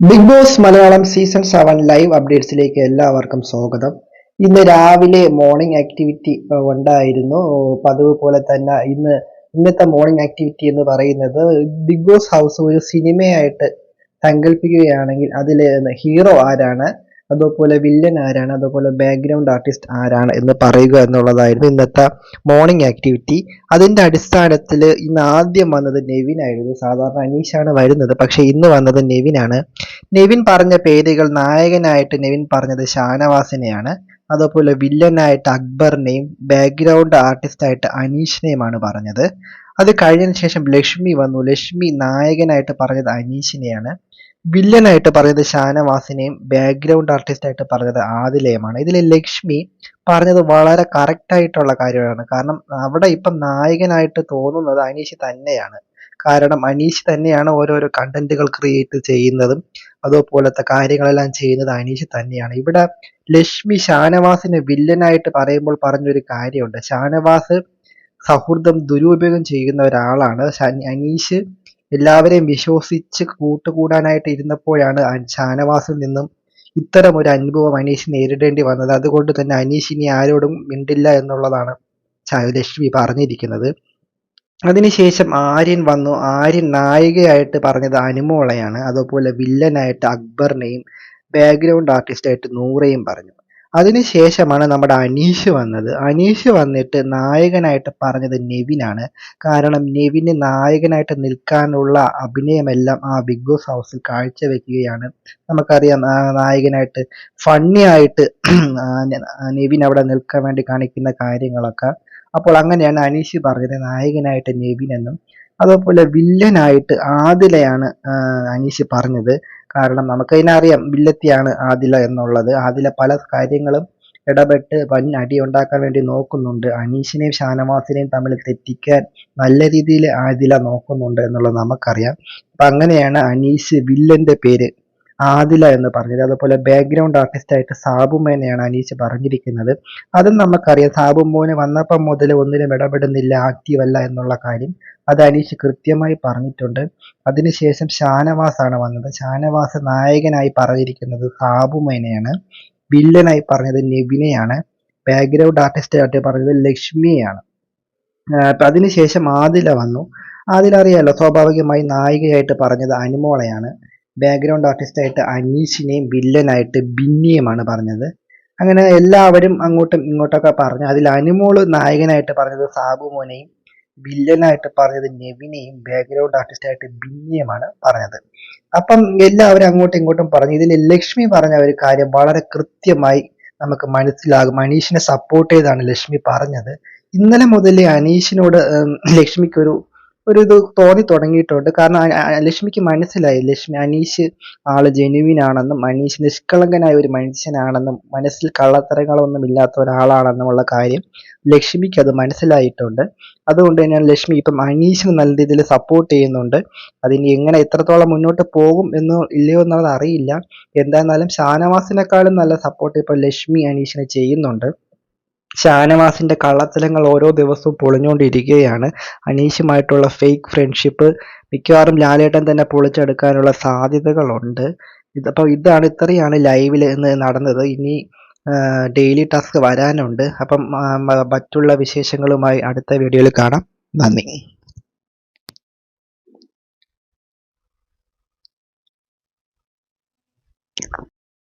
Big boss Malayalam season seven live അപ്ഡേറ്റ്സിലേക്ക് എല്ലാവർക്കും സ്വാഗതം. ഇന്ന് രാവിലെ മോർണിംഗ് ആക്ടിവിറ്റി ഉണ്ടായിരുന്നു. പതിവ് പോലെ തന്നെ ഇന്ന് ഇന്നത്തെ മോർണിംഗ് ആക്ടിവിറ്റി എന്ന് പറയുന്നത് ബിഗ് ബോസ് ഹൗസ് ഒരു സിനിമയായിട്ട് സങ്കല്പിക്കുകയാണെങ്കിൽ അതിൽ ഹീറോ ആരാണ് അതുപോലെ വില്ലൻ ആരാണ് അതുപോലെ ബാക്ക്ഗ്രൗണ്ട് ആർട്ടിസ്റ്റ് ആരാണ് എന്ന് പറയുക എന്നുള്ളതായിരുന്നു ഇന്നത്തെ മോർണിംഗ് ആക്ടിവിറ്റി അതിന്റെ അടിസ്ഥാനത്തിൽ ഇന്ന് ആദ്യം വന്നത് നെവിൻ ആയിരുന്നു. സാധാരണ അനീഷാണ് വരുന്നത്. പക്ഷേ ഇന്ന് വന്നത് നെവിനാണ്. നെവിൻ പറഞ്ഞ പേരുകൾ നായകനായിട്ട് നെവിൻ പറഞ്ഞത് ഷാനവാസിനെയാണ്. അതുപോലെ വില്ലനായിട്ട് അക്ബറിനെയും ബാക്ക്ഗ്രൗണ്ട് ആർട്ടിസ്റ്റായിട്ട് അനീഷിനെയുമാണ് പറഞ്ഞത്. അത് കഴിഞ്ഞതിന് ശേഷം ലക്ഷ്മി വന്നു. ലക്ഷ്മി നായകനായിട്ട് പറഞ്ഞത് അനീഷിനെയാണ്. വില്ലനായിട്ട് പറഞ്ഞത് ഷാനവാസിനെയും ബാക്ക്ഗ്രൗണ്ട് ആർട്ടിസ്റ്റ് ആയിട്ട് പറഞ്ഞത് ആദിലയുമാണ്. ഇതിൽ ലക്ഷ്മി പറഞ്ഞത് വളരെ കറക്റ്റ് ആയിട്ടുള്ള കാര്യമാണ്. കാരണം അവിടെ ഇപ്പം നായകനായിട്ട് തോന്നുന്നത് അനീഷ് തന്നെയാണ്. കാരണം അനീഷ് തന്നെയാണ് ഓരോരോ കണ്ടന്റുകൾ ക്രിയേറ്റ് ചെയ്യുന്നതും അതുപോലത്തെ കാര്യങ്ങളെല്ലാം ചെയ്യുന്നത് അനീഷ് തന്നെയാണ്. ഇവിടെ ലക്ഷ്മി ഷാനവാസിനെ വില്ലനായിട്ട് പറയുമ്പോൾ പറഞ്ഞൊരു കാര്യമുണ്ട്. ഷാനവാസ് സൗഹൃദം ദുരുപയോഗം ചെയ്യുന്ന ഒരാളാണ്. അനീഷ് എല്ലാവരെയും വിശ്വസിച്ച് കൂട്ടുകൂടാനായിട്ട് ഇരുന്നപ്പോഴാണ് ഷാനവാസിൽ നിന്നും ഇത്തരം ഒരു അനുഭവം അനീഷ് നേരിടേണ്ടി വന്നത്. അതുകൊണ്ട് തന്നെ അനീഷിനി ആരോടും മിണ്ടില്ല എന്നുള്ളതാണ് ലക്ഷ്മി പറഞ്ഞിരിക്കുന്നത്. അതിനുശേഷം ആര്യൻ വന്നു. ആര്യൻ നായികയായിട്ട് പറഞ്ഞത് അനുമോളയാണ്. അതുപോലെ വില്ലനായിട്ട് അക്ബറിനെയും ബാക്ക്ഗ്രൗണ്ട് ആർട്ടിസ്റ്റായിട്ട് നൂറയും പറഞ്ഞു. അതിനുശേഷമാണ് നമ്മുടെ അനീഷ് വന്നത്. അനീഷ് വന്നിട്ട് നായകനായിട്ട് പറഞ്ഞത് നെവിനാണ്. കാരണം നെവിന് നായകനായിട്ട് നിൽക്കാനുള്ള അഭിനയമെല്ലാം ആ ബിഗ് ബോസ് ഹൗസിൽ കാഴ്ചവെക്കുകയാണ്. നമുക്കറിയാം നായകനായിട്ട് ഫണ്ണി ആയിട്ട് നെവിൻ അവിടെ നിൽക്കാൻ വേണ്ടി കാണിക്കുന്ന കാര്യങ്ങളൊക്കെ. അപ്പോൾ അങ്ങനെയാണ് അനീഷ് പറഞ്ഞത് നായകനായിട്ട് നെവിൻ എന്നും. അതുപോലെ വില്ലനായിട്ട് ആദിലയാണ് അനീഷ് പറഞ്ഞത്. കാരണം നമുക്ക് അറിയാം വില്ലത്തിയാണ് ആദില എന്നുള്ളത്. ആദില പല കാര്യങ്ങളും ഇടപെട്ട് വൻ അടി ഉണ്ടാക്കാൻ വേണ്ടി നോക്കുന്നുണ്ട്. അനീഷിനെയും ഷാനവാസിനെയും തമ്മിൽ തെറ്റിക്കാൻ നല്ല രീതിയിൽ ആദില നോക്കുന്നുണ്ട് എന്നുള്ളത് നമുക്കറിയാം. അപ്പൊ അങ്ങനെയാണ് അനീഷ് വില്ലന്റെ പേര്. ആദില എന്ന് പറഞ്ഞത്. അതുപോലെ ബാക്ക്ഗ്രൗണ്ട് ആർട്ടിസ്റ്റ് ആയിട്ട് സാബുമേനെയാണ് അനീഷ് പറഞ്ഞിരിക്കുന്നത്. അതും നമുക്കറിയാം. സാബുമോന് വന്നപ്പം മുതൽ ഒന്നിനും ഇടപെടുന്നില്ല ആക്റ്റീവ് അല്ല എന്നുള്ള കാര്യം അത് അനീഷ് കൃത്യമായി പറഞ്ഞിട്ടുണ്ട്. അതിനുശേഷം ഷാനവാസ് ആണ് വന്നത്. ഷാനവാസ് നായകനായി പറഞ്ഞിരിക്കുന്നത് സാബുമേനെയാണ് വില്ലനായി പറഞ്ഞത് നെബിനെയാണ് ബാക്ക്ഗ്രൗണ്ട് ആർട്ടിസ്റ്റ് ആയിട്ട് പറഞ്ഞത് ലക്ഷ്മിയാണ് അതിനുശേഷം ആദില വന്നു. ആദില അറിയാലോ സ്വാഭാവികമായി നായികയായിട്ട് പറഞ്ഞത് അനുമോളയാണ്. ബാക്ക്ഗ്രൗണ്ട് ആർട്ടിസ്റ്റായിട്ട് അനീഷിനെയും വില്ലനായിട്ട് ബിന്നിയുമാണ് പറഞ്ഞത്. അങ്ങനെ എല്ലാവരും അങ്ങോട്ടും ഇങ്ങോട്ടൊക്കെ പറഞ്ഞു. അതിൽ അനുമോൾ നായകനായിട്ട് പറഞ്ഞത് സാബു മോനെയും വില്ലനായിട്ട് പറഞ്ഞത് നെവിനെയും ബാക്ക്ഗ്രൗണ്ട് ആർട്ടിസ്റ്റായിട്ട് ബിന്നിയുമാണ് പറഞ്ഞത്. അപ്പം എല്ലാവരും അങ്ങോട്ടും ഇങ്ങോട്ടും പറഞ്ഞു. ഇതിൽ ലക്ഷ്മി പറഞ്ഞ ഒരു കാര്യം വളരെ കൃത്യമായി നമുക്ക് മനസ്സിലാകും. അനീഷിനെ സപ്പോർട്ട് ചെയ്താണ് ലക്ഷ്മി പറഞ്ഞത്. ഇന്നലെ മുതലേ അനീഷിനോട് ലക്ഷ്മിക്കൊരു ഒരു ഇത് തോന്നി തുടങ്ങിയിട്ടുണ്ട്. കാരണം ലക്ഷ്മിക്ക് മനസ്സിലായി. ലക്ഷ്മി അനീഷ് ആൾ ജെനുവിൻ ആണെന്നും അനീഷ് നിഷ്കളങ്കനായ ഒരു മനുഷ്യനാണെന്നും മനസ്സിൽ കള്ളത്തരങ്ങളൊന്നും ഇല്ലാത്ത ഒരാളാണെന്നുമുള്ള കാര്യം ലക്ഷ്മിക്ക് അത് മനസ്സിലായിട്ടുണ്ട്. അതുകൊണ്ട് തന്നെയാണ് ലക്ഷ്മി ഇപ്പം അനീഷിന് നല്ല രീതിയിൽ സപ്പോർട്ട് ചെയ്യുന്നുണ്ട്. അതിനി എങ്ങനെ എത്രത്തോളം മുന്നോട്ട് പോകും എന്നോ ഇല്ലയോ എന്നുള്ളത് അറിയില്ല. എന്തായിരുന്നാലും ഷാനവാസിനെക്കാളും നല്ല സപ്പോർട്ട് ഇപ്പൊ ലക്ഷ്മി അനീഷിന് ചെയ്യുന്നുണ്ട്. ഷാനവാസിന്റെ കള്ളത്തരങ്ങൾ ഓരോ ദിവസവും പൊളിഞ്ഞുകൊണ്ടിരിക്കുകയാണ്. അനീഷുമായിട്ടുള്ള ഫേക്ക് ഫ്രണ്ട്ഷിപ്പ് മിക്കവാറും ലാലേട്ടൻ തന്നെ പൊളിച്ചെടുക്കാനുള്ള സാധ്യതകളുണ്ട്. ഇതപ്പോൾ ഇതാണ് ഇത്രയാണ് ലൈവിൽ ഇന്ന് നടന്നത്. ഇനി ഡെയിലി ടാസ്ക് വരാനുണ്ട്. അപ്പം മറ്റുള്ള വിശേഷങ്ങളുമായി അടുത്ത വീഡിയോയിൽ കാണാം. നന്ദി.